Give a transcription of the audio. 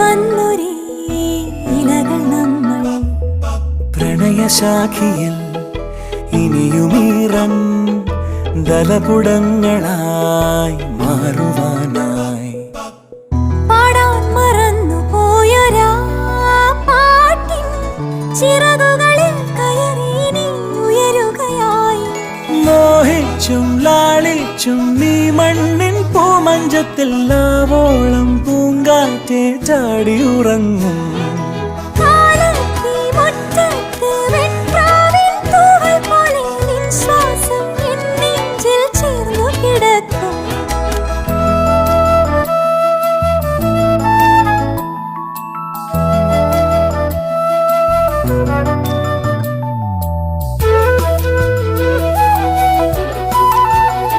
വന്നൊരേ ഇലകൾ പ്രണയശാഖിയിൽ ദലപുടങ്ങളായി മാറുവാനായി. പാടാൻ മറന്നു പോയൊരാ പാട്ടിൻ ചിറകുകളിൽ കയറി ഉയരുകയായി. മോഹിച്ചും ലാളിച്ചും നീ മണ്ണിൻ പൂമഞ്ചത്തിൽ ലാവോളം പൂങ്കാറ്റെ ചാടി ഉറങ്ങും.